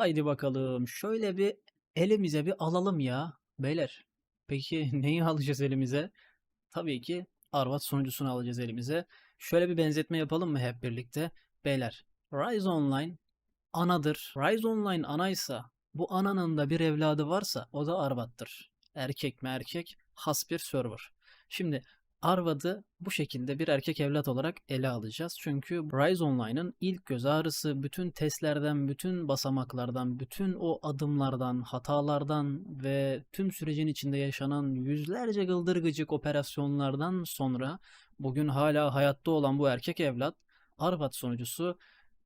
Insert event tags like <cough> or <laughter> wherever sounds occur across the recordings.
Haydi bakalım. Şöyle bir elimize bir alalım ya. Beyler. Peki <laughs> neyi alacağız elimize? Tabii ki Arvat sunucusunu alacağız elimize. Şöyle bir benzetme yapalım mı hep birlikte? Beyler. Rise Online anadır. Rise Online anaysa bu ananın da bir evladı varsa o da Arvat'tır. Erkek mi erkek? Has bir server. Şimdi Arvad'ı bu şekilde bir erkek evlat olarak ele alacağız. Çünkü Rise Online'ın ilk göz ağrısı bütün testlerden, bütün basamaklardan, bütün o adımlardan, hatalardan ve tüm sürecin içinde yaşanan yüzlerce gıldırgıcık operasyonlardan sonra bugün hala hayatta olan bu erkek evlat Arvat sonucusu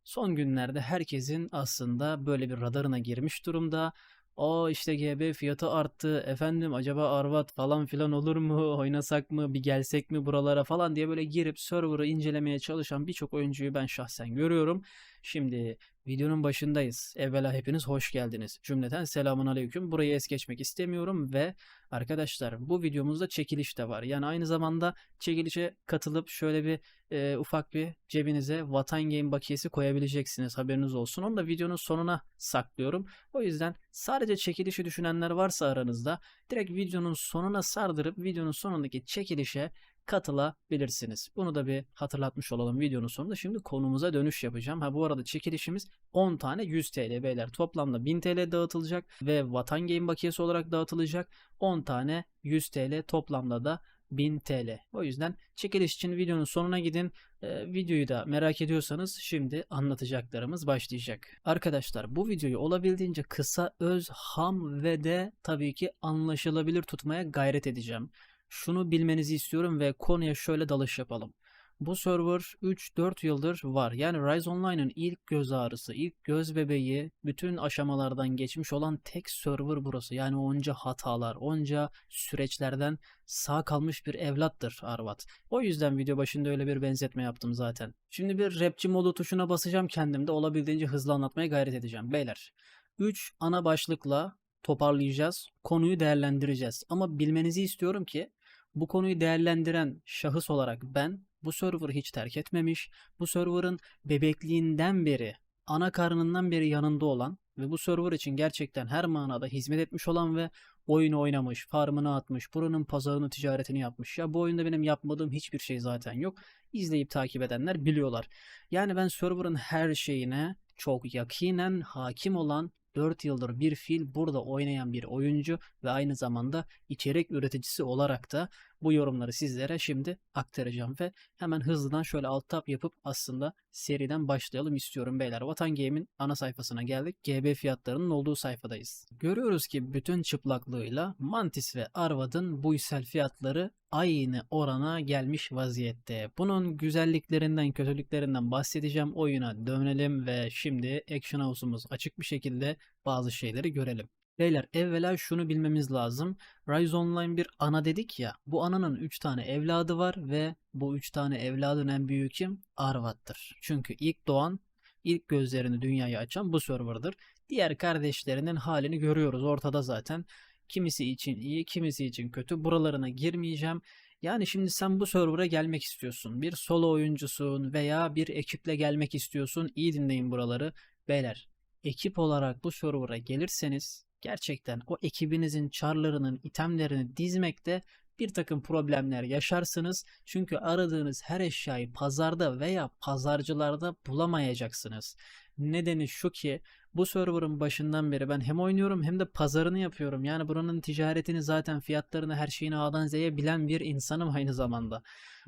son günlerde herkesin aslında böyle bir radarına girmiş durumda. O işte GB fiyatı arttı. Efendim acaba Arvat falan filan olur mu? <laughs> Oynasak mı? Bir gelsek mi buralara falan diye böyle girip server'ı incelemeye çalışan birçok oyuncuyu ben şahsen görüyorum. Şimdi videonun başındayız. Evvela hepiniz hoş geldiniz. Cümleten selamun aleyküm. Burayı es geçmek istemiyorum ve arkadaşlar bu videomuzda çekiliş de var. Yani aynı zamanda çekilişe katılıp şöyle bir e, ufak bir cebinize Vatan Game bakiyesi koyabileceksiniz. Haberiniz olsun. Onu da videonun sonuna saklıyorum. O yüzden sadece çekilişi düşünenler varsa aranızda direkt videonun sonuna sardırıp videonun sonundaki çekilişe katılabilirsiniz. Bunu da bir hatırlatmış olalım videonun sonunda. Şimdi konumuza dönüş yapacağım. Ha bu arada çekilişimiz 10 tane 100 TL beyler. Toplamda 1000 TL dağıtılacak ve Vatan Game bakiyesi olarak dağıtılacak. 10 tane 100 TL toplamda da 1000 TL. O yüzden çekiliş için videonun sonuna gidin. Ee, videoyu da merak ediyorsanız şimdi anlatacaklarımız başlayacak. Arkadaşlar bu videoyu olabildiğince kısa, öz, ham ve de tabii ki anlaşılabilir tutmaya gayret edeceğim. Şunu bilmenizi istiyorum ve konuya şöyle dalış yapalım. Bu server 3-4 yıldır var. Yani Rise Online'ın ilk göz ağrısı, ilk göz bebeği, bütün aşamalardan geçmiş olan tek server burası. Yani onca hatalar, onca süreçlerden sağ kalmış bir evlattır Arvat. O yüzden video başında öyle bir benzetme yaptım zaten. Şimdi bir rapçi modu tuşuna basacağım kendimde olabildiğince hızlı anlatmaya gayret edeceğim. Beyler 3 ana başlıkla toparlayacağız. Konuyu değerlendireceğiz. Ama bilmenizi istiyorum ki bu konuyu değerlendiren şahıs olarak ben bu server'ı hiç terk etmemiş, bu server'ın bebekliğinden beri, ana karnından beri yanında olan ve bu server için gerçekten her manada hizmet etmiş olan ve oyunu oynamış, farmını atmış, buranın pazarını, ticaretini yapmış. Ya bu oyunda benim yapmadığım hiçbir şey zaten yok. İzleyip takip edenler biliyorlar. Yani ben server'ın her şeyine çok yakinen hakim olan 4 yıldır bir fil burada oynayan bir oyuncu ve aynı zamanda içerik üreticisi olarak da bu yorumları sizlere şimdi aktaracağım ve hemen hızlıdan şöyle alt tab yapıp aslında seriden başlayalım istiyorum beyler. Vatan Game'in ana sayfasına geldik. GB fiyatlarının olduğu sayfadayız. Görüyoruz ki bütün çıplaklığıyla Mantis ve Arvad'ın bu fiyatları aynı orana gelmiş vaziyette. Bunun güzelliklerinden, kötülüklerinden bahsedeceğim. Oyuna dönelim ve şimdi Action House'umuz açık bir şekilde bazı şeyleri görelim. Beyler evvela şunu bilmemiz lazım. Rise Online bir ana dedik ya. Bu ananın 3 tane evladı var ve bu 3 tane evladın en büyüğü kim? Arvat'tır. Çünkü ilk doğan, ilk gözlerini dünyaya açan bu serverdır. Diğer kardeşlerinin halini görüyoruz ortada zaten. Kimisi için iyi, kimisi için kötü. Buralarına girmeyeceğim. Yani şimdi sen bu server'a gelmek istiyorsun. Bir solo oyuncusun veya bir ekiple gelmek istiyorsun. İyi dinleyin buraları. Beyler, ekip olarak bu server'a gelirseniz gerçekten o ekibinizin çarlarının, itemlerini dizmekte bir takım problemler yaşarsınız. Çünkü aradığınız her eşyayı pazarda veya pazarcılarda bulamayacaksınız. Nedeni şu ki bu server'ın başından beri ben hem oynuyorum hem de pazarını yapıyorum. Yani buranın ticaretini zaten fiyatlarını her şeyini A'dan Z'ye bilen bir insanım aynı zamanda.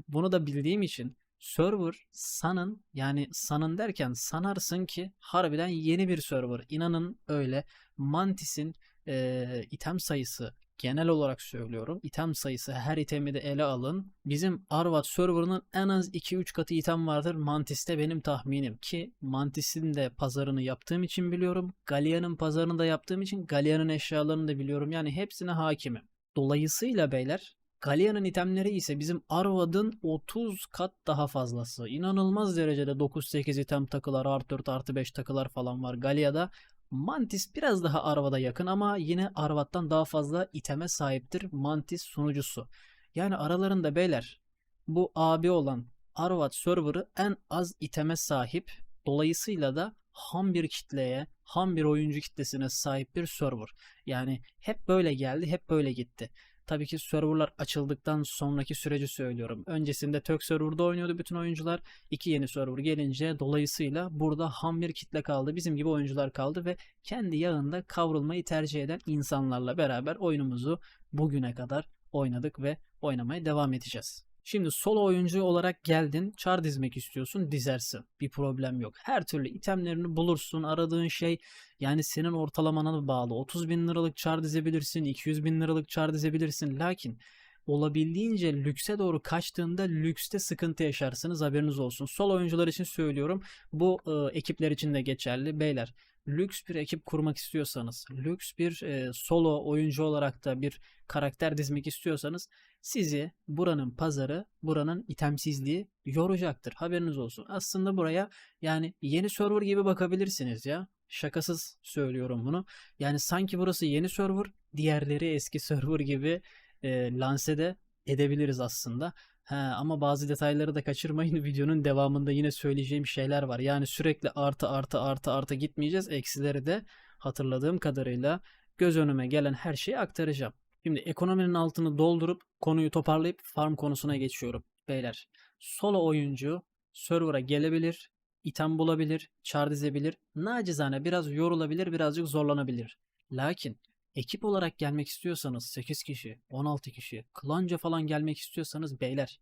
Bunu da bildiğim için server sanın yani sanın derken sanarsın ki harbiden yeni bir server. İnanın öyle. Mantis'in e, item sayısı genel olarak söylüyorum. item sayısı her itemi de ele alın. Bizim Arvat serverının en az 2-3 katı item vardır. Mantis'te benim tahminim ki Mantis'in de pazarını yaptığım için biliyorum. Galia'nın pazarını da yaptığım için Galia'nın eşyalarını da biliyorum. Yani hepsine hakimim. Dolayısıyla beyler Galia'nın itemleri ise bizim Arvad'ın 30 kat daha fazlası. İnanılmaz derecede 9-8 item takılar, artı 4 artı 5 takılar falan var Galia'da. Mantis biraz daha Arvad'a yakın ama yine Arvad'dan daha fazla iteme sahiptir Mantis sunucusu. Yani aralarında beyler bu abi olan Arvad server'ı en az iteme sahip. Dolayısıyla da ham bir kitleye, ham bir oyuncu kitlesine sahip bir server. Yani hep böyle geldi, hep böyle gitti. Tabii ki serverlar açıldıktan sonraki süreci söylüyorum. Öncesinde Tök serverda oynuyordu bütün oyuncular. İki yeni server gelince dolayısıyla burada ham bir kitle kaldı. Bizim gibi oyuncular kaldı ve kendi yağında kavrulmayı tercih eden insanlarla beraber oyunumuzu bugüne kadar oynadık ve oynamaya devam edeceğiz. Şimdi solo oyuncu olarak geldin, çar dizmek istiyorsun, dizersin. Bir problem yok. Her türlü itemlerini bulursun. Aradığın şey yani senin ortalamana bağlı. 30 bin liralık çar dizebilirsin, 200 bin liralık çar dizebilirsin. Lakin olabildiğince lükse doğru kaçtığında lükste sıkıntı yaşarsınız haberiniz olsun. Solo oyuncular için söylüyorum. Bu e, ekipler için de geçerli. Beyler lüks bir ekip kurmak istiyorsanız, lüks bir e, solo oyuncu olarak da bir karakter dizmek istiyorsanız sizi buranın pazarı, buranın itemsizliği yoracaktır. Haberiniz olsun. Aslında buraya yani yeni server gibi bakabilirsiniz ya. Şakasız söylüyorum bunu. Yani sanki burası yeni server, diğerleri eski <laughs> server gibi e, lanse de edebiliriz aslında. Ha, ama bazı detayları da kaçırmayın. <laughs> Videonun devamında yine söyleyeceğim şeyler var. Yani sürekli artı artı artı artı gitmeyeceğiz. Eksileri de hatırladığım kadarıyla göz önüme gelen her şeyi aktaracağım. Şimdi ekonominin altını doldurup konuyu toparlayıp farm konusuna geçiyorum. Beyler solo oyuncu server'a gelebilir, item bulabilir, char dizebilir. Nacizane biraz yorulabilir, birazcık zorlanabilir. Lakin ekip olarak gelmek istiyorsanız 8 kişi, 16 kişi, klanca falan gelmek istiyorsanız beyler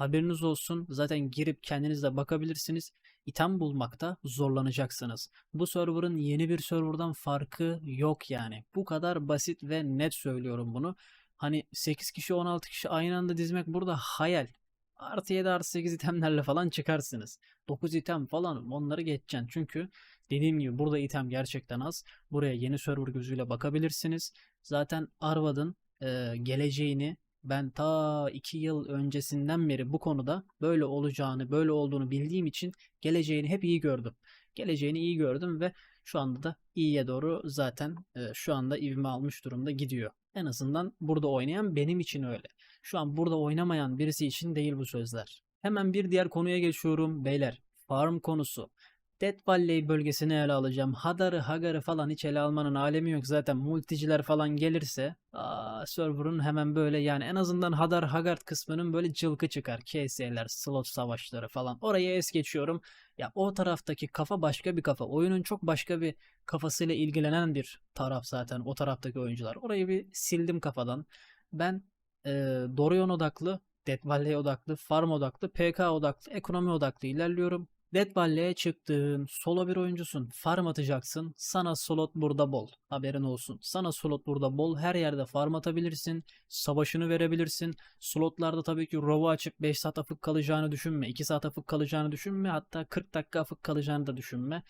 haberiniz olsun. Zaten girip kendiniz de bakabilirsiniz. İtem bulmakta zorlanacaksınız. Bu server'ın yeni bir server'dan farkı yok yani. Bu kadar basit ve net söylüyorum bunu. Hani 8 kişi 16 kişi aynı anda dizmek burada hayal. Artı 7 artı 8 itemlerle falan çıkarsınız. 9 item falan onları geçeceksin. Çünkü dediğim gibi burada item gerçekten az. Buraya yeni server gözüyle bakabilirsiniz. Zaten Arvad'ın e, geleceğini ben ta 2 yıl öncesinden beri bu konuda böyle olacağını, böyle olduğunu bildiğim için geleceğini hep iyi gördüm. Geleceğini iyi gördüm ve şu anda da iyiye doğru zaten e, şu anda ivme almış durumda gidiyor. En azından burada oynayan benim için öyle. Şu an burada oynamayan birisi için değil bu sözler. Hemen bir diğer konuya geçiyorum beyler. Farm konusu. Death Valley bölgesini ele alacağım. Hadar'ı, Hagar'ı falan hiç ele almanın alemi yok. Zaten multiciler falan gelirse aa, server'ın hemen böyle yani en azından Hadar, Hagar kısmının böyle cılkı çıkar. KS'ler, slot savaşları falan. Oraya es geçiyorum. Ya o taraftaki kafa başka bir kafa. Oyunun çok başka bir kafasıyla ilgilenen bir taraf zaten o taraftaki oyuncular. Orayı bir sildim kafadan. Ben e, Dorion odaklı, Death Valley odaklı, Farm odaklı, PK odaklı, ekonomi odaklı ilerliyorum. Dead Valley'e çıktın, solo bir oyuncusun, farm atacaksın, sana slot burada bol, haberin olsun. Sana slot burada bol, her yerde farm atabilirsin, savaşını verebilirsin. Slotlarda tabii ki row'u açıp 5 saat afık kalacağını düşünme, 2 saat afık kalacağını düşünme, hatta 40 dakika afık kalacağını da düşünme.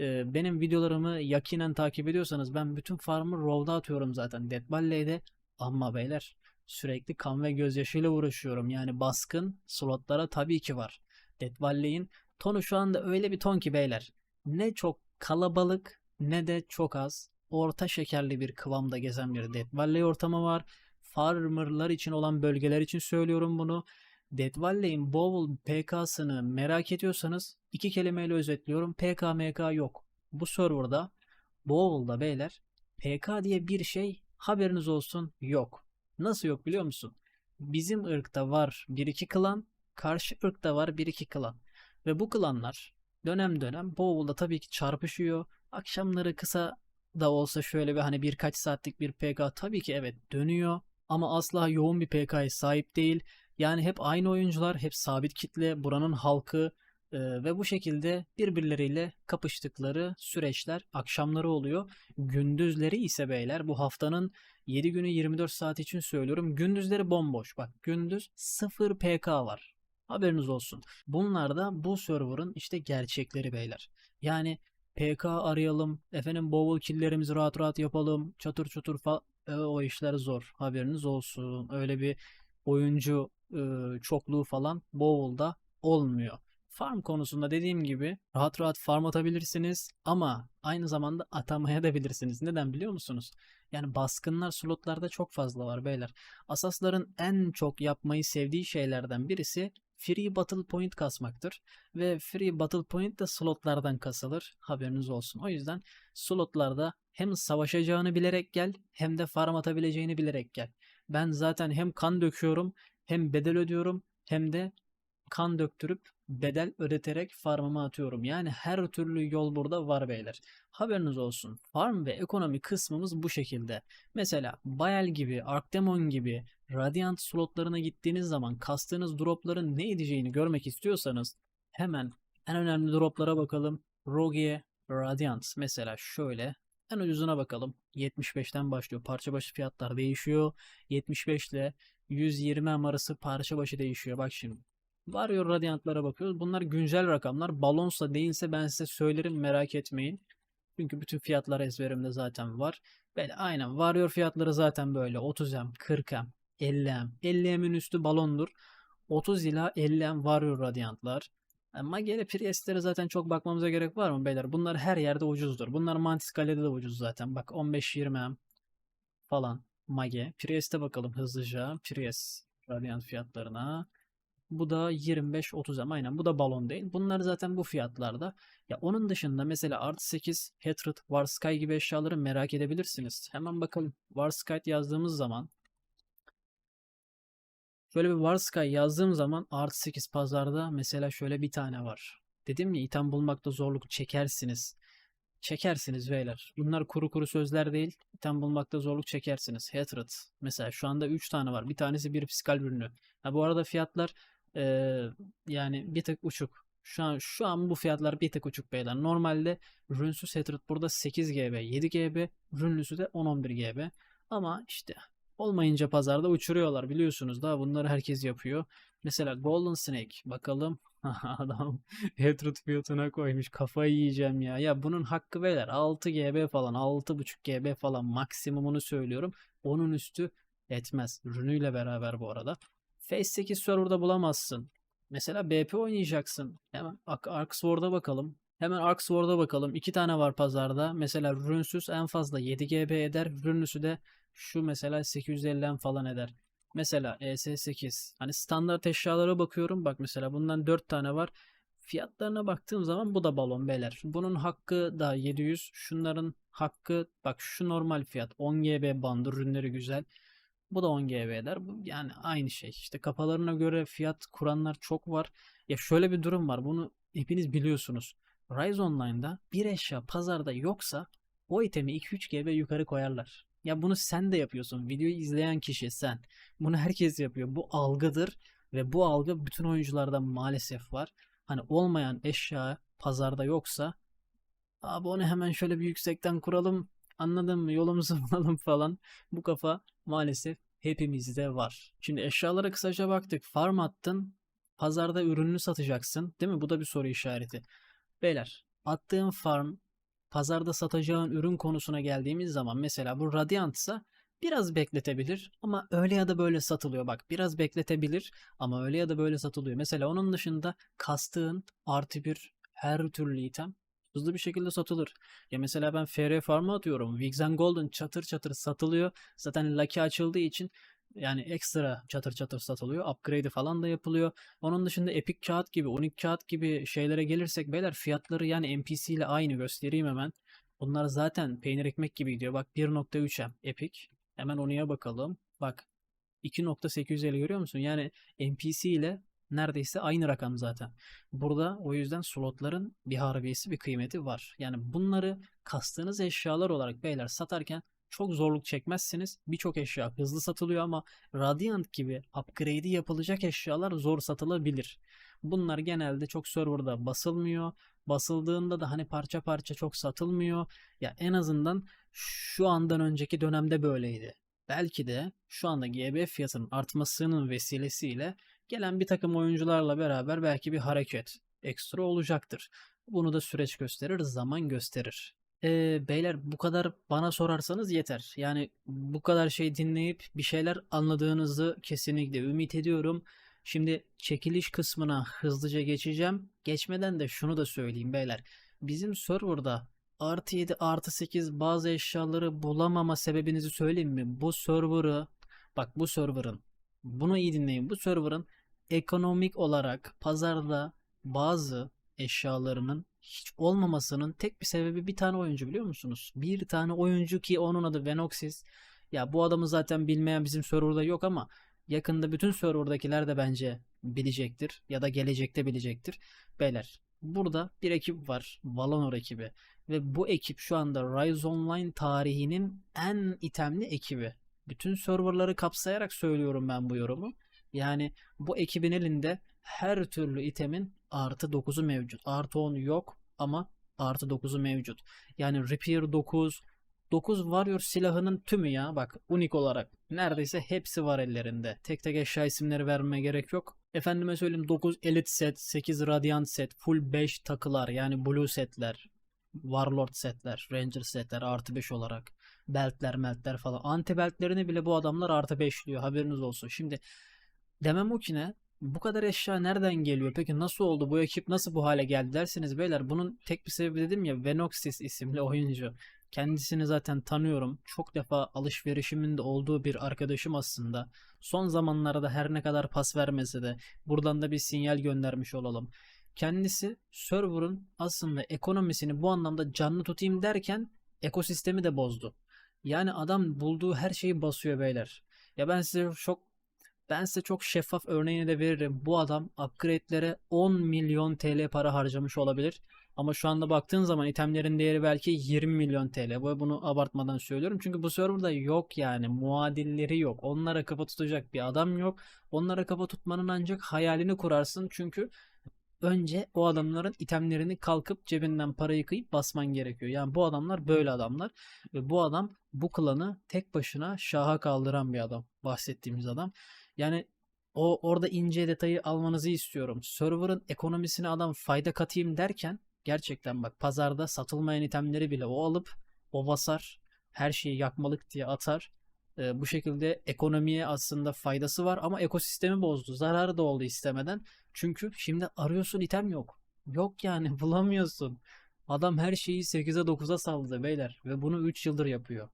Ee, benim videolarımı yakinen takip ediyorsanız ben bütün farmı row'da atıyorum zaten Dead Valley'de. Ama beyler sürekli kan ve gözyaşıyla uğraşıyorum. Yani baskın slotlara tabii ki var. Dead Valley'in Tonu şu anda öyle bir ton ki beyler. Ne çok kalabalık ne de çok az. Orta şekerli bir kıvamda gezen bir Death Valley ortamı var. Farmerlar için olan bölgeler için söylüyorum bunu. Death Valley'in Bowl PK'sını merak ediyorsanız iki kelimeyle özetliyorum. PK MK yok. Bu serverda Bowl'da beyler PK diye bir şey haberiniz olsun yok. Nasıl yok biliyor musun? Bizim ırkta var bir iki klan, karşı ırkta var bir iki klan. Ve bu klanlar dönem dönem Bowl'da tabii ki çarpışıyor. Akşamları kısa da olsa şöyle bir hani birkaç saatlik bir PK tabii ki evet dönüyor. Ama asla yoğun bir PK'ya sahip değil. Yani hep aynı oyuncular, hep sabit kitle, buranın halkı e, ve bu şekilde birbirleriyle kapıştıkları süreçler akşamları oluyor. Gündüzleri ise beyler bu haftanın 7 günü 24 saat için söylüyorum. Gündüzleri bomboş. Bak gündüz 0 PK var. Haberiniz olsun. Bunlar da bu server'ın işte gerçekleri beyler. Yani PK arayalım, efendim bowel killlerimizi rahat rahat yapalım, çatır çutur fa e, o işler zor. Haberiniz olsun. Öyle bir oyuncu e, çokluğu falan bowl'da olmuyor. Farm konusunda dediğim gibi rahat rahat farm atabilirsiniz ama aynı zamanda atamaya da bilirsiniz. Neden biliyor musunuz? Yani baskınlar slotlarda çok fazla var beyler. Asasların en çok yapmayı sevdiği şeylerden birisi free battle point kasmaktır. Ve free battle point de slotlardan kasılır. Haberiniz olsun. O yüzden slotlarda hem savaşacağını bilerek gel hem de farm atabileceğini bilerek gel. Ben zaten hem kan döküyorum hem bedel ödüyorum hem de kan döktürüp bedel ödeterek farmımı atıyorum. Yani her türlü yol burada var beyler. Haberiniz olsun. Farm ve ekonomi kısmımız bu şekilde. Mesela Bayel gibi, Arcdemon gibi Radiant slotlarına gittiğiniz zaman kastığınız dropların ne edeceğini görmek istiyorsanız hemen en önemli droplara bakalım. Rogue, Radiant mesela şöyle en ucuzuna bakalım. 75'ten başlıyor. Parça başı fiyatlar değişiyor. 75 ile 120 M arası parça başı değişiyor. Bak şimdi. Warrior Radiant'lara bakıyoruz. Bunlar güncel rakamlar. Balonsa değilse ben size söylerim merak etmeyin. Çünkü bütün fiyatlar ezberimde zaten var. Böyle aynen Warrior fiyatları zaten böyle 30M, 40M, 50M. 50M'in üstü balondur. 30 ila 50M Warrior Radiant'lar. Ama gene Priest'lere zaten çok bakmamıza gerek var mı beyler? Bunlar her yerde ucuzdur. Bunlar Mantis Kale'de de ucuz zaten. Bak 15-20M falan. Mage. Priest'e bakalım hızlıca. Priest Radiant fiyatlarına. Bu da 25-30 ama aynen bu da balon değil. Bunlar zaten bu fiyatlarda. Ya onun dışında mesela artı 8 Hatred, Warsky gibi eşyaları merak edebilirsiniz. Hemen bakalım. Warsky yazdığımız zaman Şöyle bir Warsky yazdığım zaman artı 8 pazarda mesela şöyle bir tane var. Dedim ya item bulmakta zorluk çekersiniz. Çekersiniz beyler. Bunlar kuru kuru sözler değil. İtem bulmakta zorluk çekersiniz. Hatred. Mesela şu anda 3 tane var. Bir tanesi bir psikal ürünü. Ha, bu arada fiyatlar eee, yani bir tık uçuk. Şu an şu an bu fiyatlar bir tık uçuk beyler. Normalde rünsüz Hatred burada 8 GB, 7 GB, rünlüsü de 10-11 GB. Ama işte olmayınca pazarda uçuruyorlar biliyorsunuz da bunları herkes yapıyor. Mesela Golden Snake bakalım <laughs> adam Hatred fiyatına koymuş kafayı yiyeceğim ya. Ya bunun hakkı beyler 6 GB falan 6.5 GB falan maksimumunu söylüyorum. Onun üstü etmez. Rünüyle beraber bu arada. Phase 8 serverda bulamazsın. Mesela BP oynayacaksın. Hemen Ark Sword'a bakalım. Hemen Ark Sword'a bakalım. İki tane var pazarda. Mesela rünsüz en fazla 7 GB eder. Rünlüsü de şu mesela 850'den falan eder. Mesela ES8. Hani standart eşyalara bakıyorum. Bak mesela bundan 4 tane var. Fiyatlarına baktığım zaman bu da balon beyler. Bunun hakkı da 700. Şunların hakkı bak şu normal fiyat. 10 GB bandı ürünleri güzel. Bu da 10 GB. Bu yani aynı şey. İşte kafalarına göre fiyat kuranlar çok var. Ya şöyle bir durum var. Bunu hepiniz biliyorsunuz. Rise Online'da bir eşya pazarda yoksa o itemi 2-3 GB yukarı koyarlar. Ya bunu sen de yapıyorsun. Videoyu izleyen kişi sen. Bunu herkes yapıyor. Bu algıdır ve bu algı bütün oyuncularda maalesef var. Hani olmayan eşya pazarda yoksa abi onu hemen şöyle bir yüksekten kuralım. Anladın mı? Yolumuzu <laughs> bulalım falan. Bu kafa maalesef hepimizde var. Şimdi eşyalara kısaca baktık. Farm attın. Pazarda ürününü satacaksın. Değil mi? Bu da bir soru işareti. Beyler attığın farm pazarda satacağın ürün konusuna geldiğimiz zaman mesela bu Radiant'sa biraz bekletebilir ama öyle ya da böyle satılıyor. Bak biraz bekletebilir ama öyle ya da böyle satılıyor. Mesela onun dışında kastığın artı bir her türlü item hızlı bir şekilde satılır. Ya mesela ben FR Farm'a atıyorum. Wiggs and Golden çatır çatır satılıyor. Zaten Lucky açıldığı için yani ekstra çatır çatır satılıyor. Upgrade'i falan da yapılıyor. Onun dışında Epic kağıt gibi, Unique kağıt gibi şeylere gelirsek beyler fiyatları yani NPC ile aynı göstereyim hemen. Bunlar zaten peynir ekmek gibi gidiyor. Bak 1.3M Epic. Hemen onuya bakalım. Bak 2.850 görüyor musun? Yani NPC ile neredeyse aynı rakam zaten. Burada o yüzden slotların bir harbiyesi bir kıymeti var. Yani bunları kastığınız eşyalar olarak beyler satarken çok zorluk çekmezsiniz. Birçok eşya hızlı satılıyor ama Radiant gibi upgrade'i yapılacak eşyalar zor satılabilir. Bunlar genelde çok serverda basılmıyor. Basıldığında da hani parça parça çok satılmıyor. Ya en azından şu andan önceki dönemde böyleydi. Belki de şu anda GB fiyatının artmasının vesilesiyle gelen bir takım oyuncularla beraber belki bir hareket ekstra olacaktır. Bunu da süreç gösterir, zaman gösterir. Ee, beyler bu kadar bana sorarsanız yeter. Yani bu kadar şey dinleyip bir şeyler anladığınızı kesinlikle ümit ediyorum. Şimdi çekiliş kısmına hızlıca geçeceğim. Geçmeden de şunu da söyleyeyim beyler. Bizim serverda artı 7 artı 8 bazı eşyaları bulamama sebebinizi söyleyeyim mi? Bu server'ı bak bu server'ın bunu iyi dinleyin. Bu server'ın ekonomik olarak pazarda bazı eşyalarının hiç olmamasının tek bir sebebi bir tane oyuncu biliyor musunuz? Bir tane oyuncu ki onun adı Venoxis. Ya bu adamı zaten bilmeyen bizim serverda yok ama yakında bütün serverdakiler de bence bilecektir ya da gelecekte bilecektir. Beyler burada bir ekip var. Valonor ekibi. Ve bu ekip şu anda Rise Online tarihinin en itemli ekibi. Bütün serverları kapsayarak söylüyorum ben bu yorumu. Yani bu ekibin elinde her türlü itemin artı 9'u mevcut. Artı 10 yok ama artı 9'u mevcut. Yani Repair 9, 9 Warrior silahının tümü ya bak unik olarak. Neredeyse hepsi var ellerinde. Tek tek eşya isimleri vermeme gerek yok. Efendime söyleyeyim 9 Elite set, 8 Radiant set, full 5 takılar yani Blue setler, Warlord setler, Ranger setler artı 5 olarak. Beltler, meltler falan. Anti beltlerini bile bu adamlar artı 5'liyor haberiniz olsun. Şimdi demem o ki ne? Bu kadar eşya nereden geliyor? Peki nasıl oldu? Bu ekip nasıl bu hale geldi derseniz beyler bunun tek bir sebebi dedim ya Venoxis isimli <laughs> oyuncu. Kendisini zaten tanıyorum. Çok defa alışverişimin de olduğu bir arkadaşım aslında. Son zamanlarda her ne kadar pas vermese de buradan da bir sinyal göndermiş olalım. Kendisi server'ın aslında ekonomisini bu anlamda canlı tutayım derken ekosistemi de bozdu. Yani adam bulduğu her şeyi basıyor beyler. Ya ben size çok ben size çok şeffaf örneğini de veririm. Bu adam upgrade'lere 10 milyon TL para harcamış olabilir. Ama şu anda baktığın zaman itemlerin değeri belki 20 milyon TL. Bu bunu abartmadan söylüyorum. Çünkü bu serverda yok yani. Muadilleri yok. Onlara kafa tutacak bir adam yok. Onlara kafa tutmanın ancak hayalini kurarsın. Çünkü önce o adamların itemlerini kalkıp cebinden parayı kıyıp basman gerekiyor. Yani bu adamlar böyle adamlar. Ve bu adam bu klanı tek başına şaha kaldıran bir adam. Bahsettiğimiz adam. Yani o orada ince detayı almanızı istiyorum. Server'ın ekonomisine adam fayda katayım derken gerçekten bak pazarda satılmayan itemleri bile o alıp o basar. Her şeyi yakmalık diye atar. Ee, bu şekilde ekonomiye aslında faydası var ama ekosistemi bozdu. Zararı da oldu istemeden. Çünkü şimdi arıyorsun item yok. Yok yani <laughs> bulamıyorsun. Adam her şeyi 8'e 9'a salladı beyler ve bunu 3 yıldır yapıyor.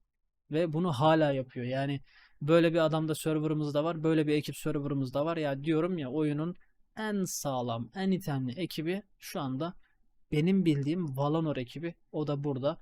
Ve bunu hala yapıyor. Yani Böyle bir adam da serverımızda var. Böyle bir ekip serverımızda var. Ya diyorum ya oyunun en sağlam, en itemli ekibi şu anda benim bildiğim Valonor ekibi. O da burada.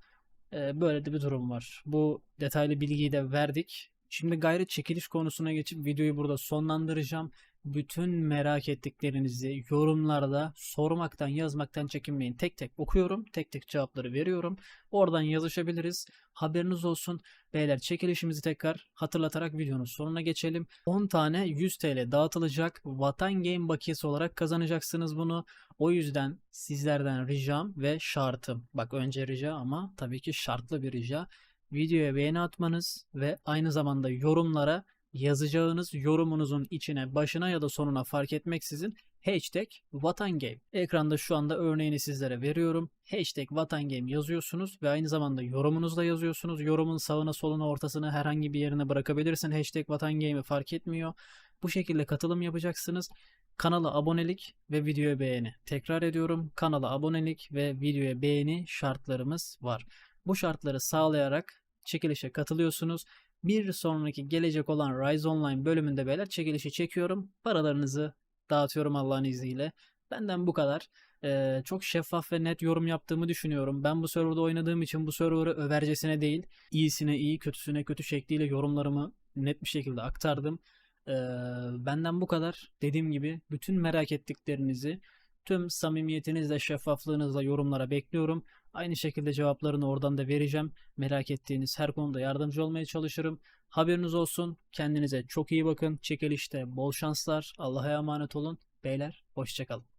Ee, böyle de bir durum var. Bu detaylı bilgiyi de verdik. Şimdi gayret çekiliş konusuna geçip videoyu burada sonlandıracağım. Bütün merak ettiklerinizi yorumlarda sormaktan, yazmaktan çekinmeyin. Tek tek okuyorum, tek tek cevapları veriyorum. Oradan yazışabiliriz. Haberiniz olsun. Beyler çekilişimizi tekrar hatırlatarak videonun sonuna geçelim. 10 tane 100 TL dağıtılacak. Vatan Game bakiyesi olarak kazanacaksınız bunu. O yüzden sizlerden ricam ve şartım. Bak önce rica ama tabii ki şartlı bir rica. Videoya beğeni atmanız ve aynı zamanda yorumlara yazacağınız yorumunuzun içine başına ya da sonuna fark etmeksizin hashtag vatangame. Ekranda şu anda örneğini sizlere veriyorum. Hashtag vatangame yazıyorsunuz ve aynı zamanda yorumunuzu da yazıyorsunuz. Yorumun sağına soluna ortasına herhangi bir yerine bırakabilirsin. Hashtag vatangame'i fark etmiyor. Bu şekilde katılım yapacaksınız. Kanala abonelik ve videoya beğeni. Tekrar ediyorum. Kanala abonelik ve videoya beğeni şartlarımız var. Bu şartları sağlayarak çekilişe katılıyorsunuz. Bir sonraki gelecek olan Rise Online bölümünde beyler çekilişi çekiyorum. Paralarınızı dağıtıyorum Allah'ın izniyle. Benden bu kadar. Ee, çok şeffaf ve net yorum yaptığımı düşünüyorum. Ben bu serverda oynadığım için bu serverı övercesine değil, iyisine iyi, kötüsüne kötü şekliyle yorumlarımı net bir şekilde aktardım. Ee, benden bu kadar. Dediğim gibi bütün merak ettiklerinizi tüm samimiyetinizle, şeffaflığınızla yorumlara bekliyorum. Aynı şekilde cevaplarını oradan da vereceğim. Merak ettiğiniz her konuda yardımcı olmaya çalışırım. Haberiniz olsun. Kendinize çok iyi bakın. Çekilişte bol şanslar. Allah'a emanet olun. Beyler hoşçakalın.